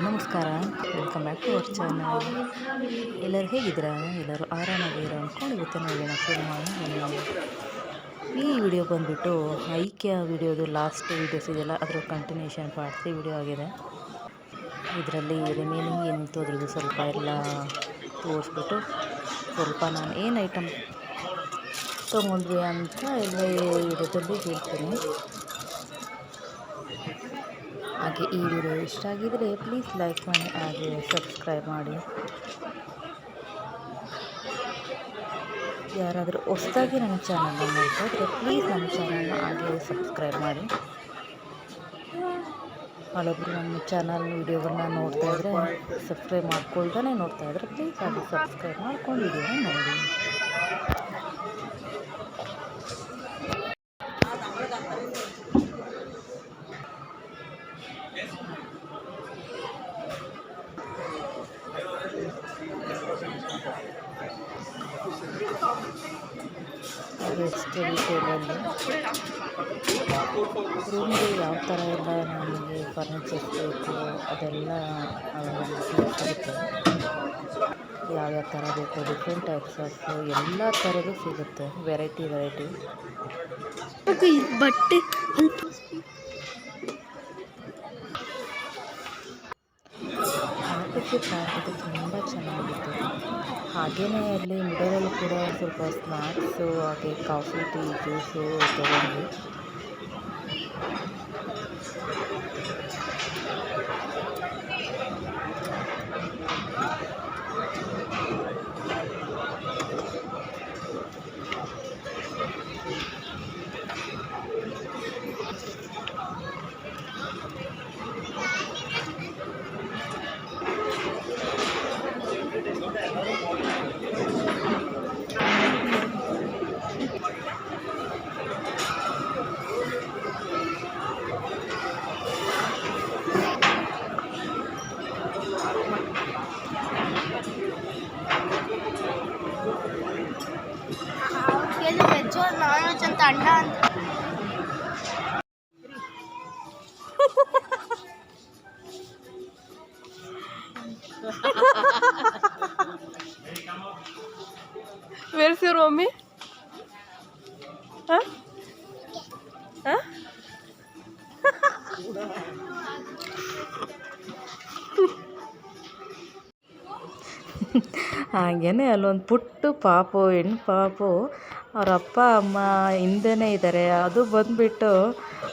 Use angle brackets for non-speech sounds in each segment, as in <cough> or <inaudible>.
ನಮಸ್ಕಾರ. Welcome back to our channel ಎಲ್ಲರೂ ಹೇಗಿದ್ದೀರಾ? ಎಲ್ಲರೂ ಆರಾಮಾಗಿರೋ ಅಂದ್ಕೊಂಡು ಇವತ್ತು ನೋಡೋಣ ಶುರು ಈ ವಿಡಿಯೋ ಬಂದುಬಿಟ್ಟು ಐಕ್ಯ ವಿಡಿಯೋದು ಲಾಸ್ಟ್ ವೀಡಿಯೋಸ್ ಇದೆಯಲ್ಲ ಅದರ ಕಂಟಿನ್ಯೂಷನ್ ಪಾರ್ಟ್ ಸಿ ವಿಡಿಯೋ ಆಗಿದೆ. ಇದರಲ್ಲಿ ರಿಮೇನಿಂಗ್ ಏನಿತ್ತು ಅದ್ರದ್ದು ಸ್ವಲ್ಪ ಎಲ್ಲ ತೋರಿಸ್ಬಿಟ್ಟು ಸ್ವಲ್ಪ ನಾನು ಏನು ಐಟಮ್ ತೊಗೊಂಡ್ವಿ ಅಂತ ಎಲ್ಲ ವಿಡಿಯೋದಲ್ಲಿ ಹೇಳ್ತೀನಿ. ಹಾಗೆ ಈ ವಿಡಿಯೋ ಇಷ್ಟ ಆಗಿದ್ದರೆ ಪ್ಲೀಸ್ ಲೈಕ್ ಮಾಡಿ ಹಾಗೆ ಸಬ್ಸ್ಕ್ರೈಬ್ ಮಾಡಿ. ಯಾರಾದರೂ ಹೊಸದಾಗಿ ನನ್ನ ಚಾನಲ್ನ ನೋಡ್ತಾ ಪ್ಲೀಸ್ ನಮ್ಮ ಚಾನಲ್ನ ಹಾಗೆ ಸಬ್ಸ್ಕ್ರೈಬ್ ಮಾಡಿ. ಹಲೊಬ್ರು ನಮ್ಮ ಚಾನಲ್ ವೀಡಿಯೋಗಳನ್ನ ನೋಡ್ತಾ ಇದ್ದರೆ ಸಬ್ಸ್ಕ್ರೈಬ್ ಮಾಡ್ಕೊಳ್ತಾನೆ ನೋಡ್ತಾ ಇದ್ದರೆ ಪ್ಲೀಸ್ ಹಾಗೆ ಸಬ್ಸ್ಕ್ರೈಬ್ ಮಾಡ್ಕೊಂಡು ವಿಡಿಯೋನ ನೋಡಿ. ಅದೆಲ್ಲ ಸಿಗುತ್ತೆ ಯಾವ್ಯಾವ ಥರ ಬೇಕು ಡಿಫ್ರೆಂಟ್ ಟೈಪ್ಸ್ ಆಫ್ ಎಲ್ಲ ಥರದ್ದು ಸಿಗುತ್ತೆ ವೆರೈಟಿ ವೆರೈಟಿ ಬಟ್ಟೆ ಹಾಕಿ ಆಟಕ್ಕೆ ಪಾರ್ಟಿಗೆ ತುಂಬ ಚೆನ್ನಾಗಿತ್ತು. ಹಾಗೆಯೇ ಅಲ್ಲಿ ಮಿಡಲಲ್ಲಿ ಕೂಡ ಸ್ವಲ್ಪ ಸ್ನ್ಯಾಕ್ಸು ಹಾಗೆ ಕಾಫಿ ಟೀ ಜ್ಯೂಸು ತೊಗೊಂಡ್ವಿ. ನಾನ್ ಅಂತ ಅಣ್ಣ ಅಂತ. <laughs> ಅಲ್ಲೊಂದು ಪುಟ್ಟು ಪಾಪು ಹೆಣ್ಣು ಪಾಪು ಅವ್ರ ಅಪ್ಪ ಅಮ್ಮ ಹಿಂದೆನೇ ಇದ್ದಾರೆ ಅದು ಬಂದುಬಿಟ್ಟು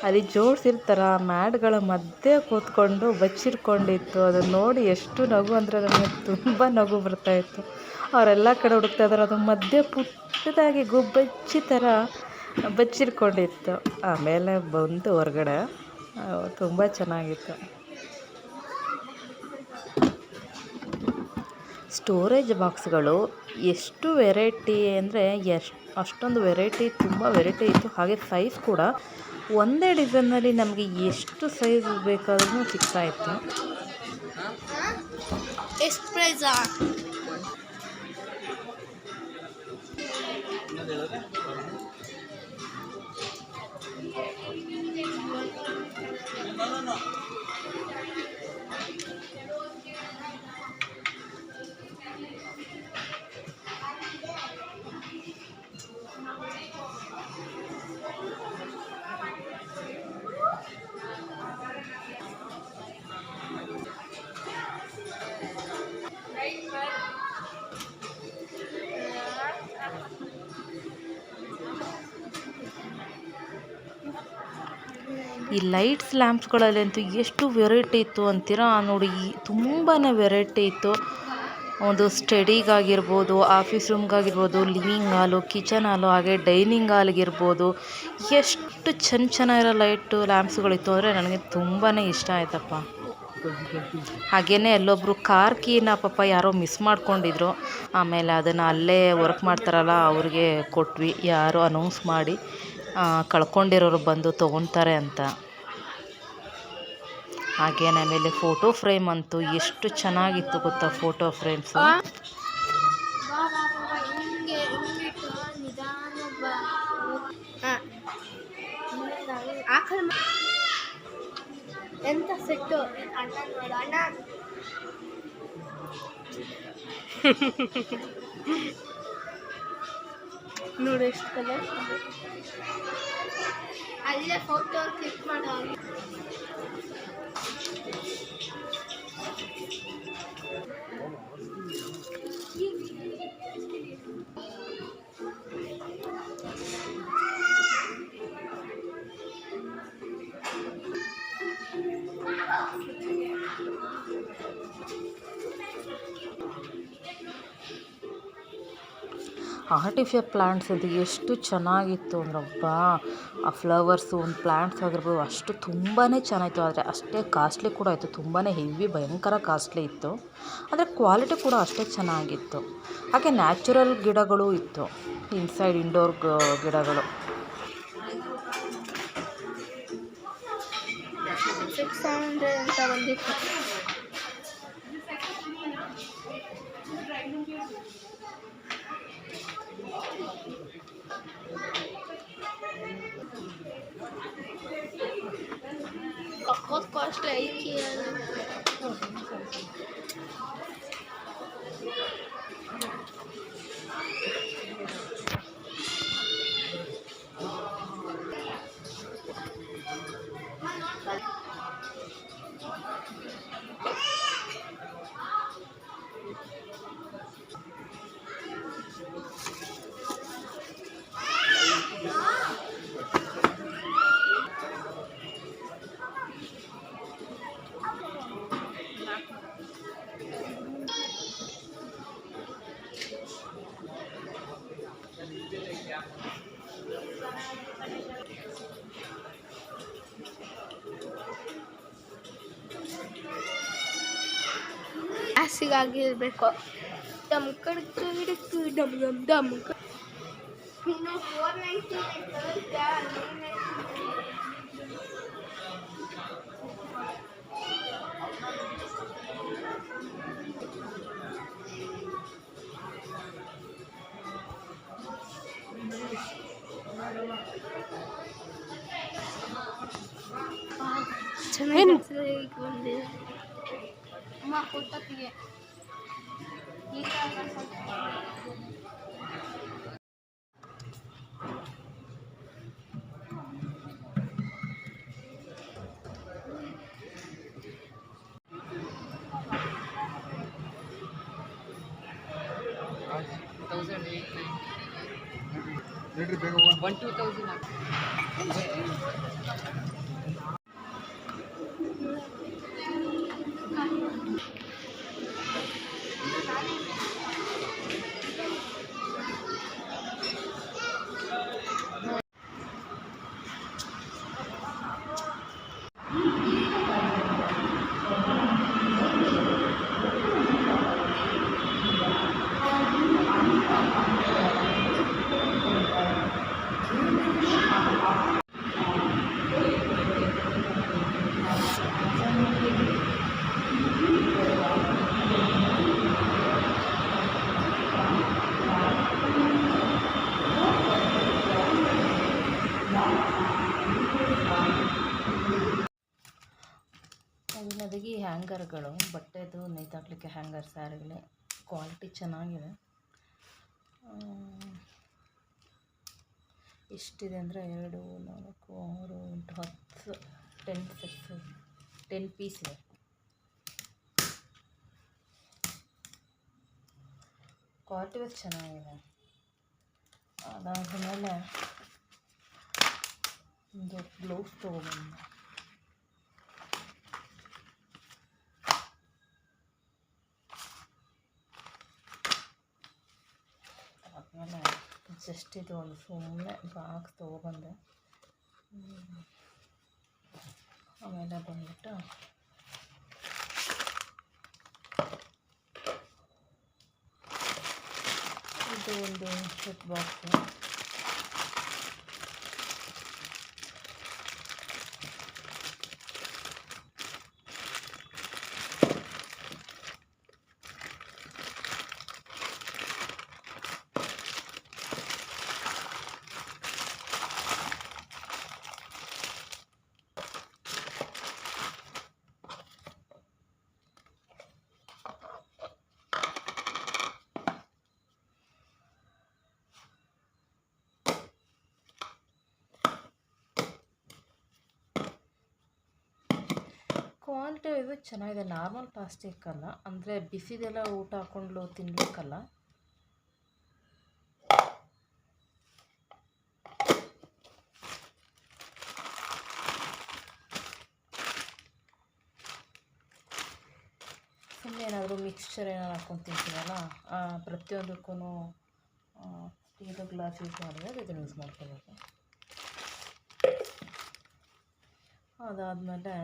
ಅಲ್ಲಿ ಜೋಡಿಸಿರ್ತಾರೆ, ಮ್ಯಾಟ್ಗಳ ಮಧ್ಯೆ ಕೂತ್ಕೊಂಡು ಬಚ್ಚಿಟ್ಕೊಂಡಿತ್ತು ಅದನ್ನು ನೋಡಿ ಎಷ್ಟು ನಗು ಅಂದರೆ ನನಗೆ ತುಂಬ ನಗು ಬರ್ತಾಯಿತ್ತು ಅವರೆಲ್ಲ ಕಡೆ ಹುಡುಕ್ತಾ ಇದ್ದಾರೆ ಅದು ಮಧ್ಯೆ ಪುಟ್ಟದಾಗಿ ಗುಬ್ಬಚ್ಚಿ ಥರ ಬಚ್ಚಿಟ್ಕೊಂಡಿತ್ತು ಆಮೇಲೆ ಬಂತು ಹೊರಗಡೆ ತುಂಬ ಚೆನ್ನಾಗಿತ್ತು. ಸ್ಟೋರೇಜ್ ಬಾಕ್ಸ್ಗಳು ಎಷ್ಟು ವೆರೈಟಿ ಅಂದರೆ ಎಷ್ಟು ಅಷ್ಟೊಂದು ವೆರೈಟಿ, ತುಂಬ ವೆರೈಟಿ ಇತ್ತು. ಹಾಗೆ ಸೈಜ್ ಕೂಡ ಒಂದೇ ಡಿಸೈನಲ್ಲಿ ನಮಗೆ ಎಷ್ಟು ಸೈಜ್ ಬೇಕಾದ್ರೂ ಸಿಗ್ತಾ ಇತ್ತು. ಎಷ್ಟು ಈ ಲೈಟ್ಸ್ ಲ್ಯಾಂಪ್ಸ್ಗಳಲ್ಲಂತೂ ಎಷ್ಟು ವೆರೈಟಿ ಇತ್ತು ಅಂತೀರಾ? ನೋಡಿ ತುಂಬಾ ವೆರೈಟಿ ಇತ್ತು. ಒಂದು ಸ್ಟಡಿಗಾಗಿರ್ಬೋದು, ಆಫೀಸ್ ರೂಮ್ಗಾಗಿರ್ಬೋದು, ಲಿವಿಂಗ್ ಹಾಲು, ಕಿಚನ್ ಹಾಲು, ಹಾಗೆ ಡೈನಿಂಗ್ ಹಾಲ್ಗಿರ್ಬೋದು. ಎಷ್ಟು ಚೆನ್ನ ಚೆನ್ನಾಗಿರೋ ಲೈಟು, ಲ್ಯಾಂಪ್ಸ್ಗಳಿತ್ತು ಅಂದರೆ ನನಗೆ ತುಂಬಾ ಇಷ್ಟ ಆಯ್ತಪ್ಪ. ಹಾಗೆಯೇ ಅಲ್ಲೊಬ್ಬರು ಕಾರ್ ಕೀನ ಪಾಪ ಯಾರೋ ಮಿಸ್ ಮಾಡ್ಕೊಂಡಿದ್ರು. ಆಮೇಲೆ ಅದನ್ನು ಅಲ್ಲೇ ವರ್ಕ್ ಮಾಡ್ತಾರಲ್ಲ, ಅವ್ರಿಗೆ ಕೊಟ್ವಿ. ಯಾರೋ ಅನೌನ್ಸ್ ಮಾಡಿ. ಕಳ್ಕೊಂಡಿರೋರು ಬಂದು ತೊಗೊತಾರೆ ಅಂತ. ಹಾಗೆ ಆಮೇಲೆ ಫೋಟೋ ಫ್ರೇಮ್ ಅಂತೂ ಎಷ್ಟು ಚೆನ್ನಾಗಿತ್ತು ಗೊತ್ತಾ ಫೋಟೋ ಫ್ರೇಮ್ಸು ಎಂತ ಸೆಟ್ಟು ಅಣ್ಣ ನೋಡು ಅಣ್ಣ. <laughs> ನೋಡಿ ಎಷ್ಟು ಕಲರ್ ಅಲ್ಲೇ ಫೋಟೋ ಕ್ಲಿಕ್ ಮಾಡೋ ಆರ್ಟಿಫಿಷಿಯಲ್ ಪ್ಲ್ಯಾಂಟ್ಸ್ ಅದು ಎಷ್ಟು ಚೆನ್ನಾಗಿತ್ತು ಅಂದ್ರಪ್ಪ. ಆ ಫ್ಲವರ್ಸು ಒಂದು ಪ್ಲ್ಯಾಂಟ್ಸ್ ಆಗಿರ್ಬೋದು, ಅಷ್ಟು ತುಂಬಾ ಚೆನ್ನಾಗಿತ್ತು. ಆದರೆ ಅಷ್ಟೇ ಕಾಸ್ಟ್ಲಿ ಕೂಡ ಇತ್ತು. ತುಂಬಾ ಹೆವಿ ಭಯಂಕರ ಕಾಸ್ಟ್ಲಿ ಇತ್ತು. ಆದರೆ ಕ್ವಾಲಿಟಿ ಕೂಡ ಅಷ್ಟೇ ಚೆನ್ನಾಗಿತ್ತು. ಹಾಗೆ ನ್ಯಾಚುರಲ್ ಗಿಡಗಳು ಇತ್ತು. ಇನ್ಸೈಡ್ ಇಂಡೋರ್ ಗಿಡಗಳು. ಹಸಿಗಾಗಿರ್ಬೇಕು ಡಮ್ ಕಡ್ಕು ಹಿಡಕು ಡಮ್ ಡಮ್ ಡಮ್ ಇನ್ನು ಫೋರ್ ನೈಂಟಿ ಚೆನ್ನಾಗಿ ಬಂದಿದೆ ಅಮ್ಮ ಫೋಟೋಕ್ಕೆ ಈ ಥರ ಸ್ವಲ್ಪ ಮೊದಲನೇದಾಗಿ ಹ್ಯಾಂಗರ್ಗಳು ಬಟ್ಟೆದು ನೇತಾಕ್ಲಿಕ್ಕೆ ಹ್ಯಾಂಗರ್ ಸ್ಯಾರಿಗಳೇ ಕ್ವಾಲಿಟಿ ಚೆನ್ನಾಗಿದೆ. ಎಷ್ಟಿದೆ ಅಂದರೆ ಎರಡು, ನಾಲ್ಕು, ಆರು, ಎಂಟು, ಹತ್ತು ಟೆನ್ ಸೆಟ್ಸ್ ಟೆನ್ ಪೀಸ್ ಇದೆ. ಕ್ವಾಲಿಟಿ ವೈಸ್ ಚೆನ್ನಾಗಿದೆ. ಅದಾದಮೇಲೆ, ಒಂದು ಬ್ಲೌಸ್ ತೊಗೊಬಂದೆ ಆಮೇಲೆ ಜಸ್ಟ್ ಇದು ಒಂದು ಸುಮ್ಮನೆ ಬಾಕ್ಸ್ ತೊಗೊಬಂದೆ ಆಮೇಲೆ ಬಂದ್ಬಿಟ್ಟು ಇದು ಒಂದು ಶರ್ಟ್ ಬಾಕ್ಸು ಕ್ವಾಲಿಟಿ ಇದು ಚೆನ್ನಾಗಿದೆ, ನಾರ್ಮಲ್ ಪ್ಲಾಸ್ಟಿಕ್ ಅಲ್ಲ. ಅಂದರೆ ಬಿಸಿದೆಲ್ಲ ಊಟ ಹಾಕ್ಕೊಂಡು ತಿನ್ಲಿಕ್ಕಲ್ಲ ಸುಮ್ಮನೆ ಏನಾದರೂ ಮಿಕ್ಸ್ಚರ್ ಏನಾದ್ರು ಹಾಕ್ಕೊಂಡು ತಿಂತೀವಲ್ಲ ಪ್ರತಿಯೊಂದಕ್ಕೂ ಸ್ಟೀಲ್ ಗ್ಲಾಸ್ ಯೂಸ್ ಮಾಡಿದಾಗ ಇದನ್ನು ಯೂಸ್ ಮಾಡ್ಕೋಬೇಕು ಅದಾದಮೇಲೆ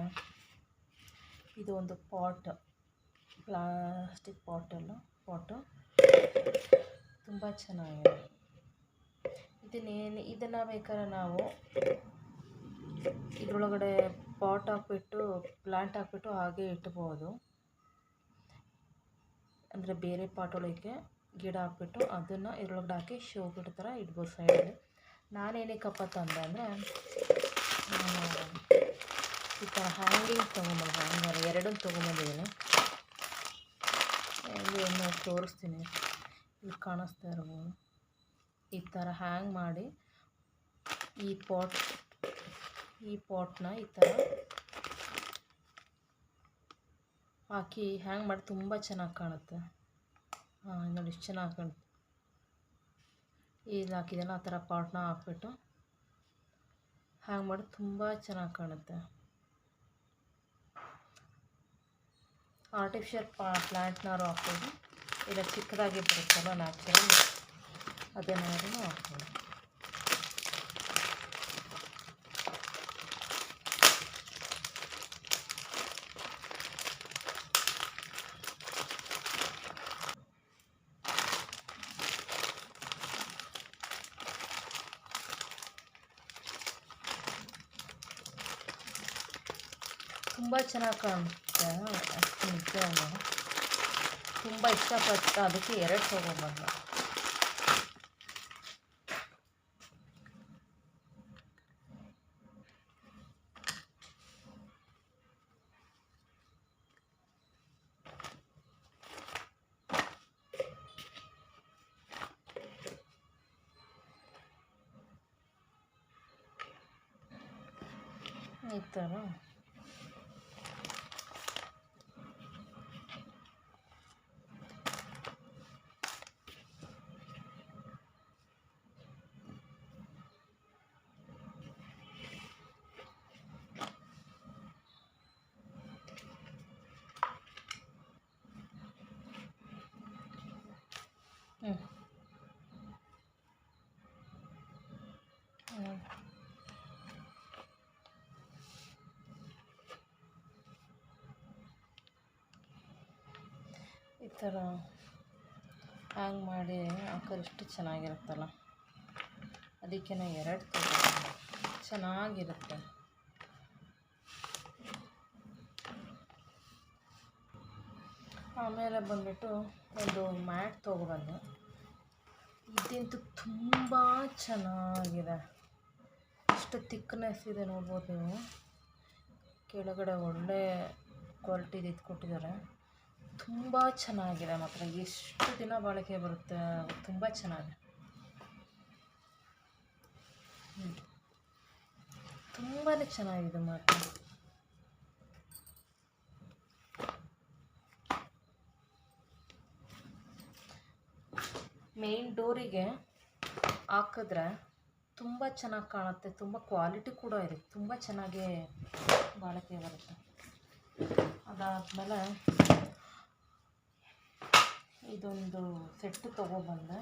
ಇದು ಒಂದು ಪಾಟ್ ಪ್ಲಾಸ್ಟಿಕ್ ಪಾಟಲ್ಲ ಪಾಟು. ತುಂಬ ಚೆನ್ನಾಗಿದೆ. ಇದನ್ನೇನು, ಇದನ್ನು ಬೇಕಾದ್ರೆ ನಾವು ಇದರೊಳಗಡೆ ಪಾಟ್ ಹಾಕ್ಬಿಟ್ಟು ಪ್ಲ್ಯಾಂಟ್ ಹಾಕ್ಬಿಟ್ಟು ಹಾಗೆ ಇಟ್ಬೋದು. ಅಂದರೆ ಬೇರೆ ಪಾಟೊಳಗೆ ಗಿಡ ಹಾಕ್ಬಿಟ್ಟು ಅದನ್ನು ಇದರೊಳಗಡೆ ಹಾಕಿ ಶೋ ಗಿಡ ಥರ ಇಡ್ಬೋದು ಸೈಡಲ್ಲಿ. ನಾನೇನಕ್ಕಪ್ಪ ತಂದೆ ಅಂದರೆ ಈ ಥರ ಹ್ಯಾಂಗಿಂಗ್ ತೊಗೊಂಬಂದು ಹ್ಯಾಂಗರ್ ಎರಡನ್ನು ತೊಗೊಂಬಂದಿದ್ದೀನಿ. ಏನು ತೋರಿಸ್ತೀನಿ. ಇಲ್ಲಿ ಕಾಣಿಸ್ತಾ ಇರ್ಬೋದು ಈ ಥರ ಹ್ಯಾಂಗ್ ಮಾಡಿ ಈ ಪಾಟ್ ಈ ಪಾಟ್ನ ಈ ಥರ ಹಾಕಿ ಹ್ಯಾಂಗ್ ಮಾಡಿ ತುಂಬ ಚೆನ್ನಾಗಿ ಕಾಣುತ್ತೆ. ಹಾಂ, ನೋಡಿ ಎಷ್ಟು ಚೆನ್ನಾಗಿ ಕಾಣುತ್ತೆ. ಇಲ್ಲಿ ಹಾಕಿದ್ದೇನೆ ಆ ಥರ ಪಾಟ್ನ ಹಾಕ್ಬಿಟ್ಟು ಹ್ಯಾಂಗ್ ಮಾಡಿ ತುಂಬ ಚೆನ್ನಾಗಿ ಕಾಣುತ್ತೆ. ಆರ್ಟಿಫಿಷಿಯಲ್ ಪಾ ಪ್ಲ್ಯಾಂಟ್ನಾರು ಹಾಕ್ಬೋದು ಇಲ್ಲ ಚಿಕ್ಕದಾಗಿ ಬರುತ್ತಲ್ಲ ನ್ಯಾಚುರಲ್ ಅದನ್ನಾದ್ರೂ ಹಾಕ್ಬೋದು ತುಂಬ ಚೆನ್ನಾಗಿ ಕಾಣುತ್ತೆ. ಅಷ್ಟು ನಿಜವಾಗ್ಲೂ ತುಂಬ ಇಷ್ಟಪಟ್ಟು ಅದಕ್ಕೆ ಎರಡು ತೊಗೊಂಬಂದು ಈ ಥರ ಹ್ಞೂ ಹ್ಞೂ ಈ ಥರ ಹ್ಯಾಂಗ್ ಮಾಡಿ ಹಾಕೋದು ಎಷ್ಟು ಚೆನ್ನಾಗಿರುತ್ತಲ್ಲ? ಅದಕ್ಕೆ ನಾ ಎರಡು ಚೆನ್ನಾಗಿರುತ್ತೆ. ಆಮೇಲೆ ಬಂದ್ಬಿಟ್ಟು ಒಂದು ಮ್ಯಾಟ್ ತೊಗೊಬಂದೆ. ಇದಂತೂ ತುಂಬ ಚೆನ್ನಾಗಿದೆ. ಎಷ್ಟು ತಿಕ್ನೆಸ್ ಇದೆ ನೋಡ್ಬೋದು ನೀವು. ಕೆಳಗಡೆ ಒಳ್ಳೆ ಕ್ವಾಲಿಟಿದು ಇದು ಕೊಟ್ಟಿದ್ದಾರೆ. ತುಂಬ ಚೆನ್ನಾಗಿದೆ ಮಾತ್ರ. ಎಷ್ಟು ದಿನ ಬಾಳಿಕೆ ಬರುತ್ತೆ, ತುಂಬ ಚೆನ್ನಾಗಿದೆ ತುಂಬಾ ಚೆನ್ನಾಗಿದೆ ಮಾತ್ರ. ಮೇನ್ ಡೋರಿಗೆ ಹಾಕಿದ್ರೆ ತುಂಬ ಚೆನ್ನಾಗಿ ಕಾಣುತ್ತೆ, ತುಂಬ ಕ್ವಾಲಿಟಿ ಕೂಡ ಇದೆ, ತುಂಬ ಚೆನ್ನಾಗಿ ಬಾಳಿಕೆ ಬರುತ್ತೆ. ಅದಾದಮೇಲೆ ಇದೊಂದು ಸೆಟ್ಟು ತೊಗೊಬಂದೆ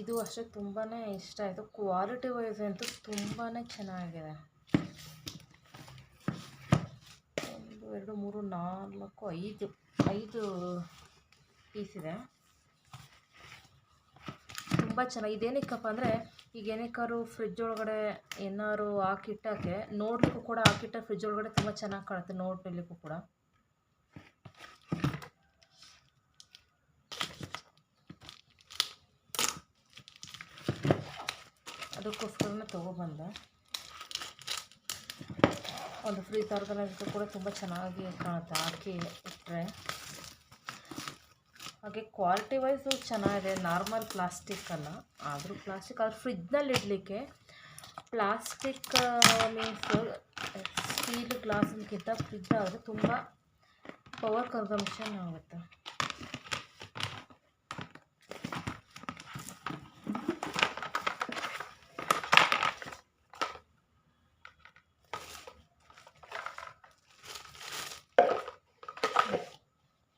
ಇದು ಅಷ್ಟೇ ತುಂಬಾ ಇಷ್ಟ. ಆಯಿತು ಕ್ವಾಲಿಟಿ ವೈಸ್ ಅಂತೂ ತುಂಬಾ ಚೆನ್ನಾಗಿದೆ. ಒಂದು, ಎರಡು, ಮೂರು, ನಾಲ್ಕು, ಐದು ಐದು ಪೀಸ್ ಇದೆ. ತುಂಬ ಚೆನ್ನಾಗಿ, ಇದೇನಕ್ಕಪ್ಪ ಅಂದರೆ ಈಗ ಏನಕ್ಕಾದ್ರು ಫ್ರಿಜ್ ಒಳಗಡೆ ಏನಾದ್ರು ಹಾಕಿಟ್ಟಕ್ಕೆ, ನೋಡಲಿಕ್ಕೂ ಕೂಡ ಹಾಕಿಟ್ಟ ಫ್ರಿಜ್ ಒಳಗಡೆ ತುಂಬ ಚೆನ್ನಾಗಿ ಕಾಣುತ್ತೆ ನೋಡಲಿಕ್ಕೂ ಕೂಡ. ಅದಕ್ಕೋಸ್ಕರನೇ ತೊಗೊಬಂದೆ. ಒಂದು ಫ್ರೀ ಆರ್ಗನೈಸರ್ ಕೂಡ ತುಂಬ ಚೆನ್ನಾಗಿ ಕಾಣುತ್ತೆ, ಹಾಕಿ ಇಟ್ಟರೆ ಹಾಗೆ ಕ್ವಾಲಿಟಿ ವೈಸು ಚೆನ್ನಾಗಿದೆ ನಾರ್ಮಲ್ ಪ್ಲಾಸ್ಟಿಕ್ ಅಲ್ಲ. ಆದರೂ ಪ್ಲಾಸ್ಟಿಕ್ ಆದ್ರೆ ಫ್ರಿಜ್ನಲ್ಲಿ ಇಡಲಿಕ್ಕೆ ಪ್ಲಾಸ್ಟಿಕ್ ಮೀನ್ಸ್ ಸ್ಟೀಲ್ ಗ್ಲಾಸ್ಗಿಂತ ಫ್ರಿಜ್ ಆದರೆ ತುಂಬ ಪವರ್ ಕನ್ಸಂಪ್ಷನ್ ಆಗುತ್ತೆ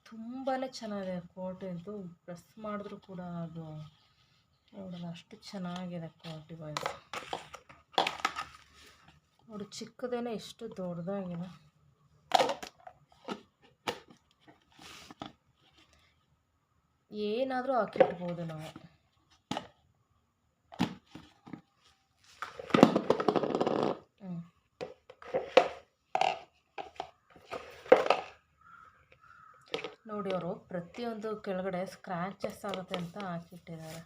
ತುಂಬಾ ಚೆನ್ನಾಗಿದೆ ಕ್ವಾಲ್ಟಿ ಅಂತೂ ಪ್ರೆಸ್ ಮಾಡಿದ್ರೂ ಕೂಡ ಅದು ನೋಡೋಣ ಅಷ್ಟು ಚೆನ್ನಾಗಿದೆ ಕ್ವಾಲ್ಟಿ ವೈಸ್ ನೋಡಿ, ಚಿಕ್ಕದೇನೆ ಎಷ್ಟು ದೊಡ್ಡದಾಗಿದೆ. ಏನಾದರೂ ಹಾಕಿಟ್ಬೋದು ನಾವು ಹ್ಞೂ ನೋಡಿ ಅವರು ಪ್ರತಿಯೊಂದು ಕೆಳಗಡೆ ಸ್ಕ್ರ್ಯಾಚಸ್ ಆಗುತ್ತೆ ಅಂತ ಹಾಕಿಟ್ಟಿದ್ದಾರೆ.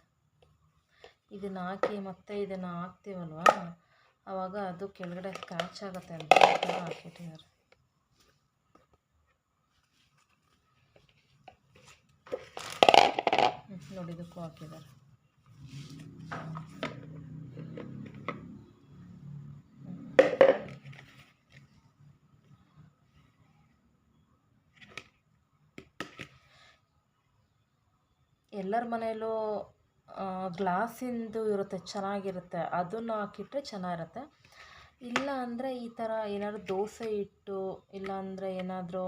ಇದನ್ನು ಹಾಕಿ ಮತ್ತೆ ಇದನ್ನು ಹಾಕ್ತೀವಲ್ವ? ಆವಾಗ ಅದು ಕೆಳಗಡೆ ಸ್ಕ್ರ್ಯಾಚ್ ಆಗುತ್ತೆ ಅಂತ ಹಾಕಿಟ್ಟಿದ್ದಾರೆ. ನೋಡಿದಕ್ಕೂ ಹಾಕಿದ್ದಾರೆ. ಎಲ್ಲರ ಮನೆಯಲ್ಲೂ ಗ್ಲಾಸಿಂದು ಇರುತ್ತೆ, ಚೆನ್ನಾಗಿರುತ್ತೆ. ಅದನ್ನು ಹಾಕಿಟ್ರೆ ಚೆನ್ನಾಗಿರುತ್ತೆ. ಇಲ್ಲ ಅಂದರೆ ಈ ಥರ ಏನಾದ್ರು ದೋಸೆ ಇಟ್ಟು ಇಲ್ಲಾಂದರೆ ಏನಾದರೂ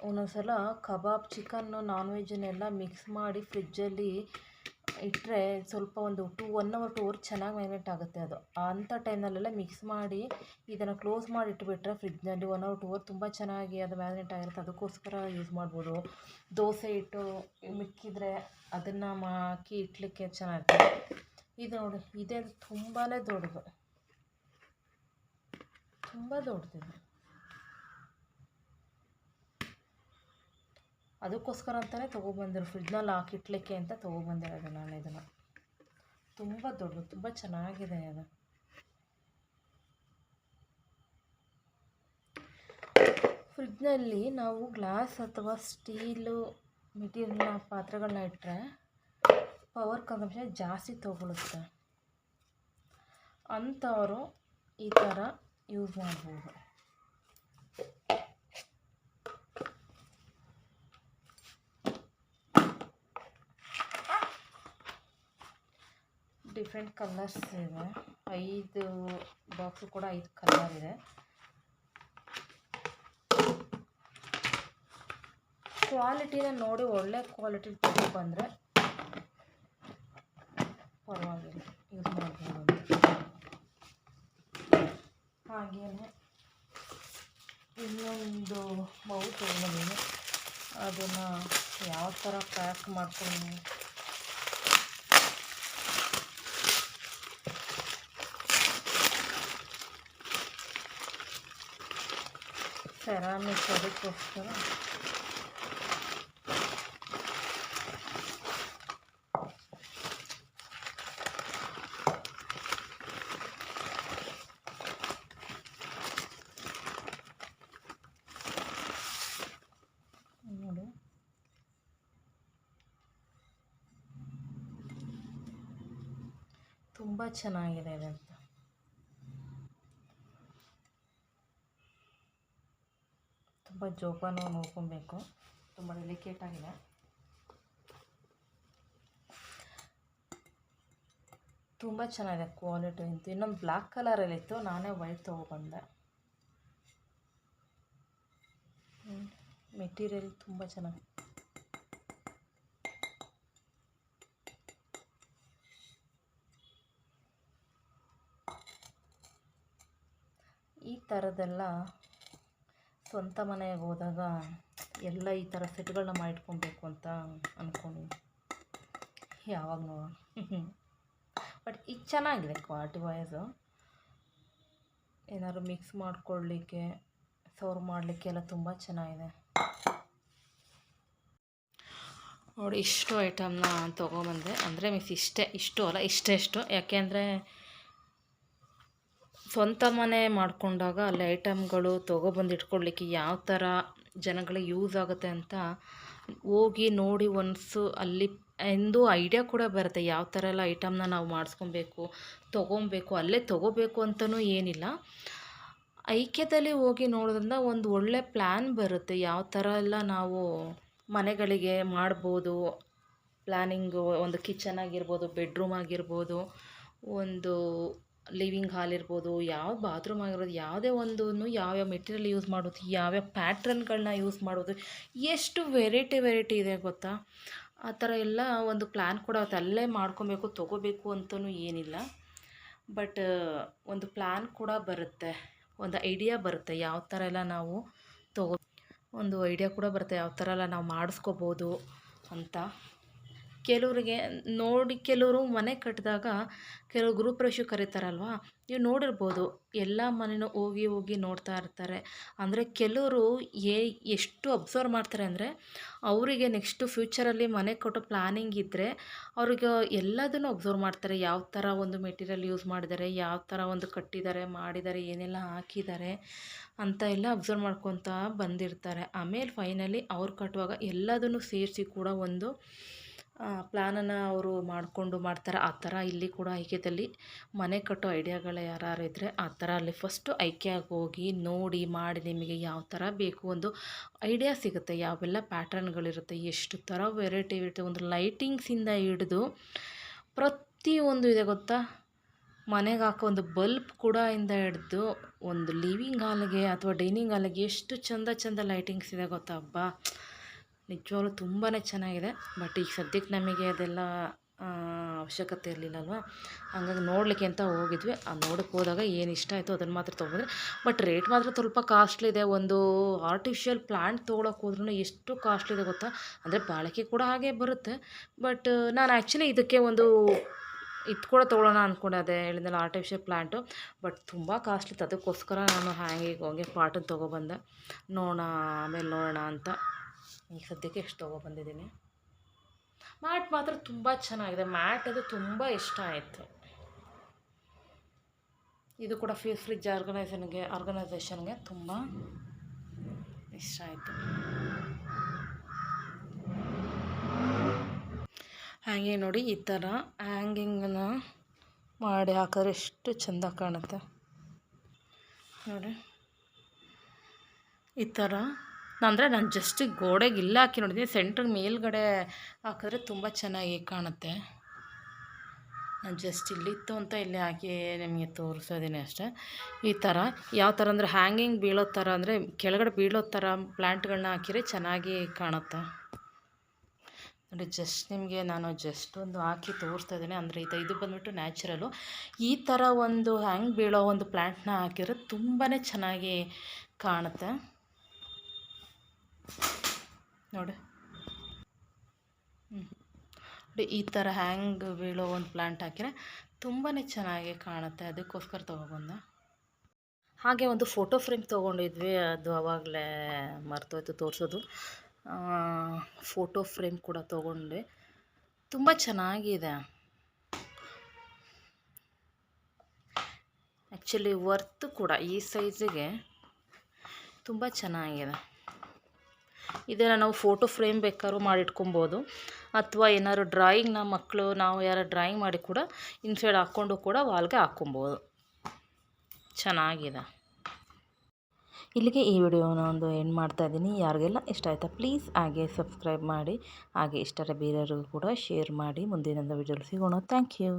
ಒಂದೊಂದು ಸಲ ಕಬಾಬ್, ಚಿಕನ್ನು ನಾನ್ ವೆಜ್ಜನ್ನೆಲ್ಲ ಮಿಕ್ಸ್ ಮಾಡಿ ಫ್ರಿಜ್ಜಲ್ಲಿ ಇಟ್ಟರೆ ಸ್ವಲ್ಪ ಒಂದು two, one hour, two hour ಚೆನ್ನಾಗಿ ಮ್ಯಾರಿನೇಟ್ ಆಗುತ್ತೆ ಅದು. ಅಂಥ ಟೈಮಲ್ಲೆಲ್ಲ ಮಿಕ್ಸ್ ಮಾಡಿ ಇದನ್ನು ಕ್ಲೋಸ್ ಮಾಡಿ ಇಟ್ಬಿಟ್ರೆ ಫ್ರಿಜ್ನಲ್ಲಿ ಒನ್ ಅವರ್, ಟೂ ಅವರ್ ತುಂಬ ಚೆನ್ನಾಗಿ ಅದು ಮ್ಯಾರಿನೇಟ್ ಆಗಿರುತ್ತೆ. ಅದಕ್ಕೋಸ್ಕರ ಯೂಸ್ ಮಾಡ್ಬೋದು. ದೋಸೆ ಹಿಟ್ಟು ಮಿಕ್ಕಿದ್ರೆ ಅದನ್ನು ಹಾಕಿ ಇಡ್ಲಿಕ್ಕೆ ಚೆನ್ನಾಗಿರ್ತದೆ ಇದು ನೋಡಿ ಇದೇ ತುಂಬಾ ದೊಡ್ಡದು. ತುಂಬ ದೊಡ್ಡದಿದೆ. ಅದಕ್ಕೋಸ್ಕರ ಅಂತಲೇ ತೊಗೊಬಂದಿರೋ ಫ್ರಿಡ್ಜ್ನಲ್ಲಿ ಹಾಕಿಟ್ಲಿಕ್ಕೆ ಅಂತ ತೊಗೊಬಂದಿರೋದು ನಾನು ಇದನ್ನು. ತುಂಬ ದೊಡ್ಡದು, ತುಂಬ ಚೆನ್ನಾಗಿದೆ ಅದು. ಫ್ರಿಡ್ಜ್ನಲ್ಲಿ ನಾವು ಗ್ಲಾಸ್ ಅಥವಾ ಸ್ಟೀಲು ಮೆಟೀರಿಯಲ್ನ ಪಾತ್ರೆಗಳನ್ನ ಇಟ್ಟರೆ ಪವರ್ ಕನ್ಸಂಪ್ಷನ್ ಜಾಸ್ತಿ ತೊಗೊಳುತ್ತೆ. ಅಂಥವರು ಈ ಥರ ಯೂಸ್ ಮಾಡ್ಬೋದು. ಡಿಫ್ರೆಂಟ್ ಕಲರ್ಸ್ ಇದೆ. ಐದು ಬಾಕ್ಸು ಕೂಡ ಐದು ಕಲರ್ ಇದೆ. ಕ್ವಾಲಿಟಿನ ನೋಡಿ ಒಳ್ಳೆ ಕ್ವಾಲಿಟಿ ಬಂದರೆ ಪರವಾಗಿಲ್ಲ. ಯೂಸ್ ಮಾಡ್ಬೋದು ಹಾಗೆಯೇ ಇನ್ನೊಂದು ಬೌಲ್ ತೊಗೊಂಡಿದ್ದೀನಿ ಅದನ್ನು ಯಾವ ಥರ ಪ್ಯಾಕ್ ಮಾಡ್ಕೊಂಡು ಸೆರಾಮಿಕ್ ಅದಕ್ಕೋಸ್ಕರ ನೋಡಿ ತುಂಬ ಚೆನ್ನಾಗಿದೆ ಇದಂತ ತುಂಬ ಜೋಪಾನ ನೋಡ್ಕೊಬೇಕು. ತುಂಬ ಡೆಲಿಕೇಟ್ ಆಗಿದೆ. ತುಂಬ ಚೆನ್ನಾಗಿದೆ ಕ್ವಾಲಿಟಿ ಅಂತೂ. ಇನ್ನೊಂದು ಬ್ಲ್ಯಾಕ್ ಕಲರಲ್ಲಿತ್ತು ನಾನೇ ವೈಟ್ ತೊಗೊಬಂದೆ ಮೆಟೀರಿಯಲ್ ತುಂಬ ಚೆನ್ನಾಗಿ. ಈ ಥರದ್ದೆಲ್ಲ ಸ್ವಂತ ಮನೆಗೆ ಹೋದಾಗ ಎಲ್ಲ ಈ ಥರ ಸೆಟ್ಗಳನ್ನ ಮಾಡಿಟ್ಕೊಬೇಕು ಅಂತ ಅಂದ್ಕೊಂಡು ಯಾವಾಗ ನೋಡೋಣ ಬಟ್ ಇದು ಚೆನ್ನಾಗಿದೆ ಕ್ವಾಲಿಟಿ ವೈಸು ಏನಾದ್ರು ಮಿಕ್ಸ್ ಮಾಡ್ಕೊಳ್ಳಿಕ್ಕೆ ಸರ್ವ್ ಮಾಡಲಿಕ್ಕೆ ಎಲ್ಲ ತುಂಬ ಚೆನ್ನಾಗಿದೆ. ನೋಡಿ ಇಷ್ಟು ಐಟಮ್ನ ತೊಗೊಂಬಂದೆ. ಅಂದರೆ ಮೀನ್ಸ್ ಇಷ್ಟೇ, ಇಷ್ಟು ಅಲ್ಲ ಇಷ್ಟೆಷ್ಟು ಯಾಕೆಂದರೆ ಸ್ವಂತ ಮನೆ ಮಾಡಿಕೊಂಡಾಗ ಅಲ್ಲಿ ಐಟಮ್ಗಳು ತೊಗೊಬಂದು ಇಟ್ಕೊಳ್ಳಿಕ್ಕೆ ಯಾವ ಥರ ಜನಗಳಿಗೆ ಯೂಸ್ ಆಗುತ್ತೆ ಅಂತ ಹೋಗಿ ನೋಡಿ ಒನ್ಸು ಅಲ್ಲಿ ಎಂದು ಐಡಿಯಾ ಕೂಡ ಬರುತ್ತೆ ಯಾವ ಥರ ಎಲ್ಲ ಐಟಮ್ನ ನಾವು ಮಾಡಿಸ್ಕೊಬೇಕು, ತೊಗೊಬೇಕು, ಅಲ್ಲೇ ತೊಗೋಬೇಕು ಅಂತಲೂ ಏನಿಲ್ಲ. ಐಕ್ಯದಲ್ಲಿ ಹೋಗಿ ನೋಡೋದ್ರಿಂದ ಒಂದು ಒಳ್ಳೆ ಪ್ಲ್ಯಾನ್ ಬರುತ್ತೆ ಯಾವ ಥರ ಎಲ್ಲ ನಾವು ಮನೆಗಳಿಗೆ ಮಾಡ್ಬೋದು ಪ್ಲ್ಯಾನಿಂಗು ಒಂದು ಕಿಚನ್ ಆಗಿರ್ಬೋದು ಬೆಡ್ರೂಮ್ ಆಗಿರ್ಬೋದು, ಒಂದು ಲಿವಿಂಗ್ ಹಾಲ್ ಇರ್ಬೋದು, ಯಾವ ಬಾತ್ರೂಮ್ ಆಗಿರೋದು, ಯಾವುದೇ ಒಂದು ಯಾವ್ಯಾವ ಮೆಟೀರಿಯಲ್ ಯೂಸ್ ಮಾಡೋದು, ಯಾವ್ಯಾವ ಪ್ಯಾಟ್ರನ್ಗಳನ್ನ ಯೂಸ್ ಮಾಡೋದು, ಎಷ್ಟು ವೆರೈಟಿ ವೆರೈಟಿ ಇದೆ ಗೊತ್ತಾ? ಆ ಥರ ಎಲ್ಲ ಒಂದು ಪ್ಲ್ಯಾನ್ ಕೂಡ ಅಲ್ಲೇ ಮಾಡ್ಕೊಬೇಕು, ತೊಗೋಬೇಕು ಅಂತಲೂ ಏನಿಲ್ಲ. ಬಟ್, ಒಂದು ಪ್ಲ್ಯಾನ್ ಕೂಡ ಬರುತ್ತೆ. ಒಂದು ಐಡಿಯಾ ಬರುತ್ತೆ ಯಾವ ಥರ ಎಲ್ಲ ನಾವು ತಗೋ, ಒಂದು ಐಡಿಯಾ ಕೂಡ ಬರುತ್ತೆ ಯಾವ ಥರ ಎಲ್ಲ ನಾವು ಮಾಡಿಸ್ಕೋಬೋದು ಅಂತ. ಕೆಲವರಿಗೆ ನೋಡಿ ಕೆಲವರು ಮನೆ ಕಟ್ಟಿದಾಗ ಕೆಲವು ಗೃಹಪ್ರವೇಶಕ್ಕೆ ಕರೀತಾರಲ್ವಾ? ನೀವು ನೋಡಿರ್ಬೋದು ಎಲ್ಲ ಮನೆನೂ ಹೋಗಿ ಹೋಗಿ ನೋಡ್ತಾ ಇರ್ತಾರೆ. ಅಂದರೆ ಕೆಲವರು ಏ ಎಷ್ಟು ಅಬ್ಸರ್ವ್ ಮಾಡ್ತಾರೆ ಅಂದರೆ ಅವರಿಗೆ ನೆಕ್ಸ್ಟು ಫ್ಯೂಚರಲ್ಲಿ ಮನೆ ಕಟ್ಟೋ ಪ್ಲ್ಯಾನಿಂಗ್ ಇದ್ದರೆ ಅವ್ರಿಗೆ ಎಲ್ಲದನ್ನು ಅಬ್ಸರ್ವ್ ಮಾಡ್ತಾರೆ. ಯಾವ ಥರ ಒಂದು ಮೆಟೀರಿಯಲ್ ಯೂಸ್ ಮಾಡಿದ್ದಾರೆ, ಯಾವ ಥರ ಒಂದು ಕಟ್ಟಿದ್ದಾರೆ, ಮಾಡಿದ್ದಾರೆ, ಏನೆಲ್ಲ ಹಾಕಿದ್ದಾರೆ ಅಂತ ಎಲ್ಲ ಅಬ್ಸರ್ವ್ ಮಾಡ್ಕೊತಾ ಬಂದಿರ್ತಾರೆ. ಆಮೇಲೆ ಫೈನಲಿ ಅವ್ರು ಕಟ್ಟುವಾಗ ಎಲ್ಲದನ್ನು ಸೇರಿಸಿ ಕೂಡ ಒಂದು ಪ್ಲ್ಯಾನನ್ನು ಅವರು ಮಾಡಿಕೊಂಡು ಮಾಡ್ತಾರೆ. ಆ ಥರ ಇಲ್ಲಿ ಕೂಡ ಐಕ್ಯದಲ್ಲಿ ಮನೆ ಕಟ್ಟೋ ಐಡಿಯಾಗಳು ಯಾರು ಇದ್ದರೆ ಆ ಥರ ಅಲ್ಲಿ ಫಸ್ಟು ಐಕ್ಯಾಗಿ ಹೋಗಿ ನೋಡಿ, ಮಾಡಿ ನಿಮಗೆ ಯಾವ ಥರ ಬೇಕು ಒಂದು ಐಡಿಯಾ ಸಿಗುತ್ತೆ. ಯಾವೆಲ್ಲ ಪ್ಯಾಟರ್ನ್ಗಳಿರುತ್ತೆ, ಎಷ್ಟು ಥರ ವೆರೈಟಿ ಇರುತ್ತೆ, ಒಂದು ಲೈಟಿಂಗ್ಸಿಂದ ಹಿಡಿದು ಪ್ರತಿಯೊಂದು ಇದೆ ಗೊತ್ತಾ? ಮನೆಗೆ ಹಾಕೋ ಒಂದು ಬಲ್ಬ್ ಕೂಡ ಇಂದ ಹಿಡ್ದು ಒಂದು ಲಿವಿಂಗ್ ಹಾಲ್ಗೆ ಅಥವಾ ಡೈನಿಂಗ್ ಹಾಲ್ಗೆ ಎಷ್ಟು ಚಂದ ಚಂದ ಲೈಟಿಂಗ್ಸ್ ಇದೆ ಗೊತ್ತಾ? ಅಬ್ಬಾ! ನಿಜವಾಗ್ಲೂ ತುಂಬಾ ಚೆನ್ನಾಗಿದೆ. ಬಟ್ ಈಗ ಸದ್ಯಕ್ಕೆ ನಮಗೆ ಅದೆಲ್ಲ ಅವಶ್ಯಕತೆ ಇರಲಿಲ್ಲಲ್ವ? ಹಂಗಾಗಿ ನೋಡಲಿಕ್ಕೆ ಅಂತ ಹೋಗಿದ್ವಿ. ಅದು ನೋಡಕ್ಕೆ ಹೋದಾಗ ಏನು ಇಷ್ಟ ಆಯಿತು ಅದನ್ನು ಮಾತ್ರ ತೊಗೊಂಡ್ರೆ ಬಟ್ ರೇಟ್ ಮಾತ್ರ ಸ್ವಲ್ಪ ಕಾಸ್ಟ್ಲಿ ಇದೆ. ಒಂದು ಆರ್ಟಿಫಿಷಿಯಲ್ ಪ್ಲ್ಯಾಂಟ್ ತೊಗೊಳಕ್ಕೆ ಹೋದ್ರೂ ಎಷ್ಟು ಕಾಸ್ಟ್ಲಿ ಇದೆ ಗೊತ್ತಾ? ಅಂದರೆ ಬಾಳಿಕೆ ಕೂಡ ಹಾಗೆ ಬರುತ್ತೆ. ಬಟ್, ನಾನು ಆ್ಯಕ್ಚುಲಿ ಇದಕ್ಕೆ ಒಂದು ಇದು ಕೂಡ ತೊಗೊಳ್ಳೋಣ ಅಂದ್ಕೊಂಡೆ ಅದೇ ಹೇಳಿದ್ನಲ್ಲ ಆರ್ಟಿಫಿಷಿಯಲ್ ಪ್ಲ್ಯಾಂಟು ಬಟ್ ತುಂಬ ಕಾಸ್ಟ್ಲಿ ಅದಕ್ಕೋಸ್ಕರ ನಾನು ಹ್ಯಾಂಗಿಗೆ ಹೋಗಿ ಪಾಟನ್ನು ತೊಗೊಬಂದೆ. ನೋಡೋಣ, ಆಮೇಲೆ ನೋಡೋಣ ಅಂತ. ಈಗ ಸದ್ಯಕ್ಕೆ ಎಷ್ಟು ತೊಗೊಬಂದಿದ್ದೀನಿ ಮ್ಯಾಟ್ ಮಾತ್ರ ತುಂಬ ಚೆನ್ನಾಗಿದೆ. ಮ್ಯಾಟ್ ಅದು ತುಂಬ ಇಷ್ಟ ಆಯಿತು. ಇದು ಕೂಡ ಫೀಸ್ ಫ್ರಿಜ್ ಆರ್ಗನೈಸನ್ಗೆ ಆರ್ಗನೈಸೇಷನ್ಗೆ ತುಂಬ ಇಷ್ಟ ಆಯಿತು. ಹಾಗೆ ನೋಡಿ ಈ ಥರ ಹ್ಯಾಂಗಿಂಗನ್ನ ಮಾಡಿ ಹಾಕಿದ್ರೆ ಎಷ್ಟು ಚೆಂದ ಕಾಣುತ್ತೆ. ನೋಡಿ. ಈ ಥರ ಅಂದರೆ ನಾನು ಜಸ್ಟ್ ಗೋಡೆಗೆ ಇಲ್ಲ ಹಾಕಿ ನೋಡಿದ್ದೀನಿ ಸೆಂಟ್ರ್ ಮೇಲ್ಗಡೆ ಹಾಕಿದ್ರೆ ತುಂಬ ಚೆನ್ನಾಗಿ ಕಾಣುತ್ತೆ. ನಾನು ಜಸ್ಟ್ ಇಲ್ಲಿತ್ತು ಅಂತ ಇಲ್ಲಿ ಹಾಕಿ ನಿಮಗೆ ತೋರಿಸೋದೀನಿ ಅಷ್ಟೇ. ಈ ಥರ ಯಾವ ಥರ ಅಂದರೆ ಹ್ಯಾಂಗಿಂಗ್ ಬೀಳೋ ಥರ ಅಂದರೆ ಕೆಳಗಡೆ ಬೀಳೋ ಥರ ಪ್ಲ್ಯಾಂಟ್ಗಳನ್ನ ಹಾಕಿದ್ರೆ ಚೆನ್ನಾಗಿ ಕಾಣುತ್ತೆ. ನೋಡಿ ಜಸ್ಟ್ ನಿಮಗೆ ನಾನು ಜಸ್ಟ್ ಒಂದು ಹಾಕಿ ತೋರಿಸ್ತಾ ಇದ್ದೀನಿ ಅಂದರೆ ಇದು ಇದು ಬಂದುಬಿಟ್ಟು ನ್ಯಾಚುರಲು ಈ ಥರ ಒಂದು ಹ್ಯಾಂಗ್ ಬೀಳೋ ಒಂದು ಪ್ಲ್ಯಾಂಟ್ನ ಹಾಕಿದ್ರೆ ತುಂಬಾ ಚೆನ್ನಾಗಿ ಕಾಣುತ್ತೆ. ನೋಡಿ. ಹ್ಞೂ ನೋಡಿ, ಈ ಥರ ಹ್ಯಾಂಗ್ ಬೀಳೋ ಒಂದು ಪ್ಲ್ಯಾಂಟ್ ಹಾಕಿದರೆ ತುಂಬಾ ಚೆನ್ನಾಗಿ ಕಾಣುತ್ತೆ. ಅದಕ್ಕೋಸ್ಕರ ತೊಗೊಬಂದ. ಹಾಗೆ ಒಂದು ಫೋಟೋ ಫ್ರೇಮ್ ತೊಗೊಂಡಿದ್ವಿ. ಅದು ಆವಾಗಲೇ ಮರ್ತೋಯ್ತು ತೋರಿಸೋದು. ಫೋಟೋ ಫ್ರೇಮ್ ಕೂಡ ತೊಗೊಂಡೆ. ತುಂಬ ಚೆನ್ನಾಗಿದೆ. ಆ್ಯಕ್ಚುಲಿ ವರ್ತ್ ಕೂಡ ಈ ಸೈಜಿಗೆ ತುಂಬ ಚೆನ್ನಾಗಿದೆ. ಇದನ್ನು ನಾವು ಫೋಟೋ ಫ್ರೇಮ್ ಬೇಕಾದ್ರೂ ಮಾಡಿಟ್ಕೊಬೋದು. ಅಥವಾ ಏನಾದ್ರು ಡ್ರಾಯಿಂಗ್ನ ಮಕ್ಕಳು ನಾವು ಯಾರು ಡ್ರಾಯಿಂಗ್ ಮಾಡಿ ಕೂಡ ಇನ್ಸೈಡ್ ಹಾಕ್ಕೊಂಡು ಕೂಡ ವಾಲ್ಗೆ ಹಾಕ್ಕೊಬೋದು. ಚೆನ್ನಾಗಿದೆ. ಇಲ್ಲಿಗೆ ಈ ವಿಡಿಯೋನ ಒಂದು ಎಂಡ್ ಮಾಡ್ತಾ ಇದ್ದೀನಿ. ಯಾರಿಗೆಲ್ಲ ಇಷ್ಟ ಆಯಿತಾ ಪ್ಲೀಸ್ ಹಾಗೆ ಸಬ್ಸ್ಕ್ರೈಬ್ ಮಾಡಿ, ಹಾಗೆ ಇಷ್ಟರ ಬೇರೆಯವ್ರಿಗೂ ಕೂಡ ಶೇರ್ ಮಾಡಿ. ಮುಂದಿನ ವಿಡಿಯೋಲಿ ಸಿಗೋಣ. Thank you